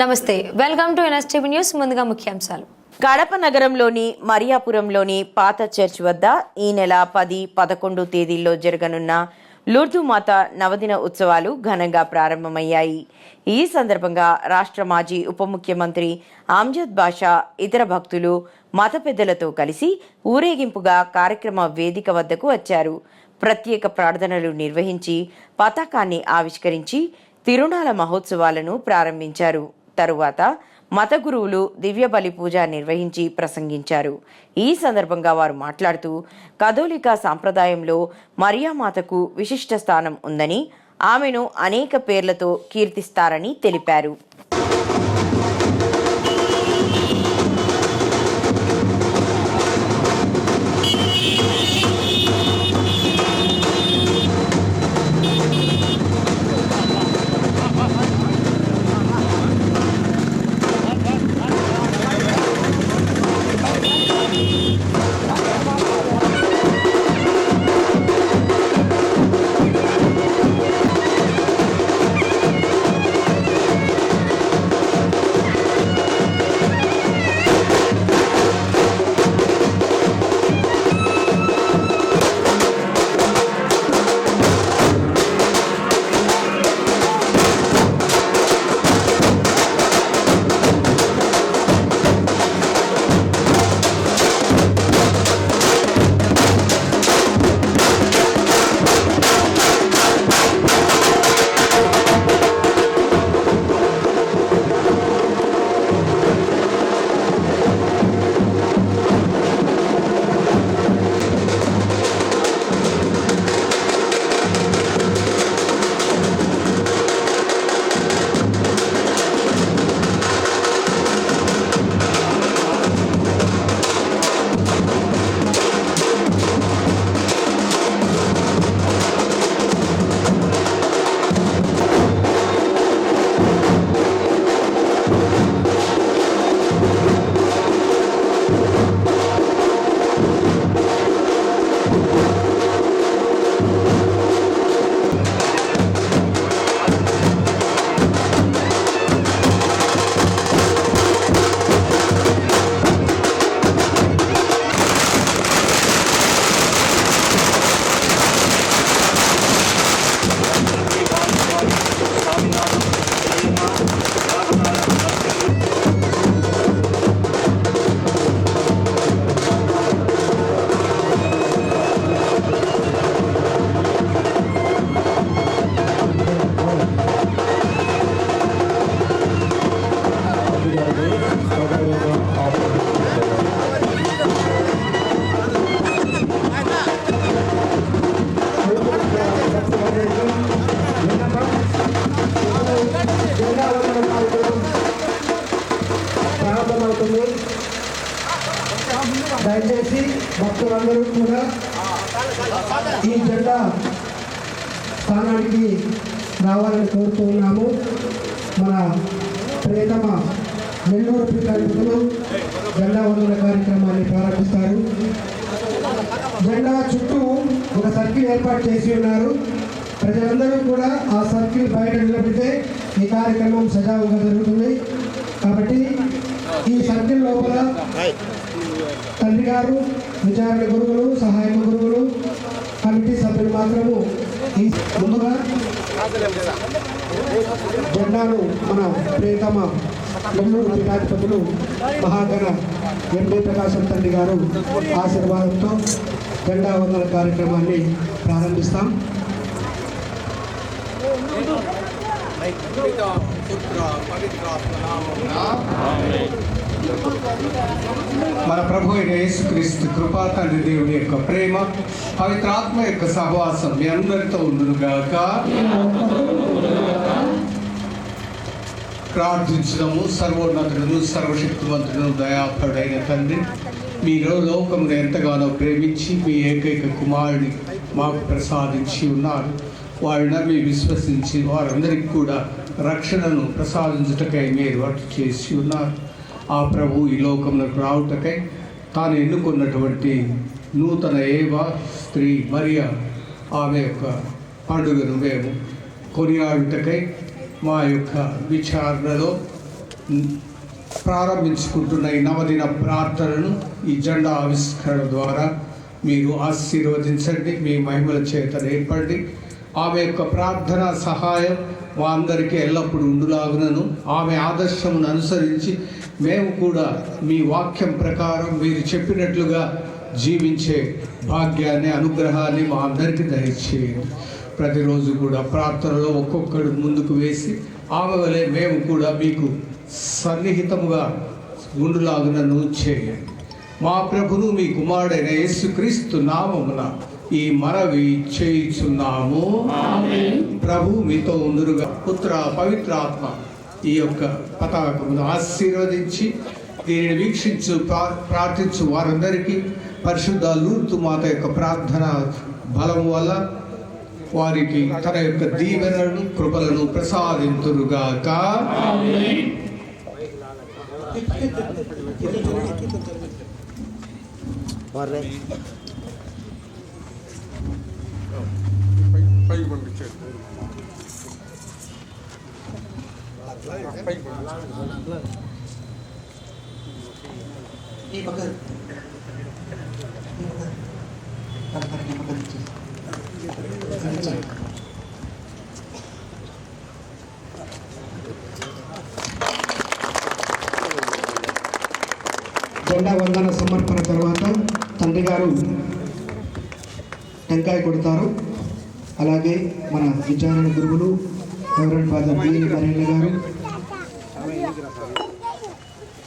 నమస్తే welcome to NSTV news ముందుగా ముఖ్యాంశాలు. కడప నగరంలోని మరియాపురంలోని పాత చర్చ్ వద్ద ఈ నెల పది పదకొండు తేదీల్లో జరగనున్న లూర్దు మాత నవదిన ఉత్సవాలు ఘనంగా ప్రారంభమయ్యాయి. ఈ సందర్భంగా రాష్ట్ర మాజీ ఉప ముఖ్యమంత్రి ఆమ్జద్ బాషా ఇతర భక్తులు మత పెద్దలతో కలిసి ఊరేగింపుగా కార్యక్రమ వేదిక వద్దకు వచ్చారు. ప్రత్యేక ప్రార్థనలు నిర్వహించి పతాకాన్ని ఆవిష్కరించి తిరుణాల మహోత్సవాలను ప్రారంభించారు. తరువాత మత గురువులు దివ్య బలి పూజ నిర్వహించి ప్రసంగించారు. ఈ సందర్భంగా వారు మాట్లాడుతూ కథోలిక సాంప్రదాయంలో మరియామాతకు విశిష్ట స్థానం ఉందని ఆమెను అనేక పేర్లతో కీర్తిస్తారని తెలిపారు. ఈ జెండా స్థానానికి రావాలని కోరుతూ ఉన్నాము. మన ప్రియతమ నెల్లూరు పిల్లలు జెండా వందల కార్యక్రమాన్ని ప్రారంభిస్తారు. జెండా చుట్టూ ఒక సర్కిల్ ఏర్పాటు చేసి ఉన్నారు. ప్రజలందరూ కూడా ఆ సర్కిల్ బయట నిలబడితే ఈ కార్యక్రమం సజావుగా జరుగుతుంది. కాబట్టి ఈ సర్కిల్ లోపల తండ్రి గారు విచారణ గురువులు సహాయ గురువులు కమిటీ సభ్యులు మాత్రము ఈ ముందుగా జెండాను మన ప్రియతమ నెల్లూరు పీఠాధిపతులు మహాగణ ఎంపీ ప్రకాశం తండ్రి గారు ఆశీర్వాదంతో జెండా వందన కార్యక్రమాన్ని ప్రారంభిస్తాం. మన ప్రభు అయిన యేసుక్రీస్తు కృపా తండ్రి దేవుని యొక్క ప్రేమ పవిత్రాత్మ యొక్క సహవాసం మీ అందరితో ఉండునుగాక ప్రార్థించడము సర్వోన్నతులను సర్వశక్తివంతులను దయాపరుడైన తండ్రి. మీరు లోకమును ఎంతగానో ప్రేమించి మీ ఏకైక కుమారుని మాకు ప్రసాదించి ఉన్నారు. వారిని నమ్మి విశ్వసించి వారందరికీ కూడా రక్షణను ప్రసాదించుటకై మీరు అటు చేసి ఉన్నారు. ఆ ప్రభు ఈ లోకంలోకి రావుటకై తాను ఎన్నుకున్నటువంటి నూతన ఏవ స్త్రీ మరియ ఆమె యొక్క పండుగను మేము కొనియాడుటకై మా యొక్క విచారణలో ప్రారంభించుకుంటున్న ఈ నవదిన ప్రార్థనను ఈ జెండా ఆవిష్కరణ ద్వారా మీరు ఆశీర్వదించండి మీ మహిమల చేత నేర్పండి. ఆమె యొక్క ప్రార్థన సహాయం మా అందరికీ ఎల్లప్పుడూ ఉండులాగునను. ఆమె ఆదర్శమును అనుసరించి మేము కూడా మీ వాక్యం ప్రకారం మీరు చెప్పినట్లుగా జీవించే భాగ్యాన్ని అనుగ్రహాన్ని మా అందరికీ దయచేయండి. ప్రతిరోజు కూడా ప్రార్థనలో ఒక్కొక్కడు ముందుకు వేసి ఆమె వలె మేము కూడా మీకు సన్నిహితముగా గుండులాగునను చేయండి. మా ప్రభును మీ కుమారుడైన యేసుక్రీస్తు నామమున ఈ మనవి చేయుచున్నాము. ప్రభు మీతో ఉందురుగా పుత్ర పవిత్ర ఆత్మ ఈ యొక్క పతాకమును ఆశీర్వదించి దీనిని వీక్షించు ప్రా- ప్రార్థించు వారందరికీ పరిశుద్ధ లూర్తు మాత యొక్క ప్రార్థన బలము వల్ల వారికి తన యొక్క దీవెనలను కృపలను ప్రసాదింతురుగాక జెండా వందన సమర్పణ తర్వాత తండ్రి గారు టెంకాయ కొడతారు. అలాగే మన విచారణ గురువులు రెవరెండ్ ఫాదర్ బిఎన్ మరేళ్ళ గారు.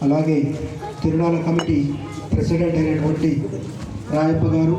అలాగే తిరునాల కమిటీ ప్రెసిడెంట్ అయినటువంటి రాయప్ప గారు.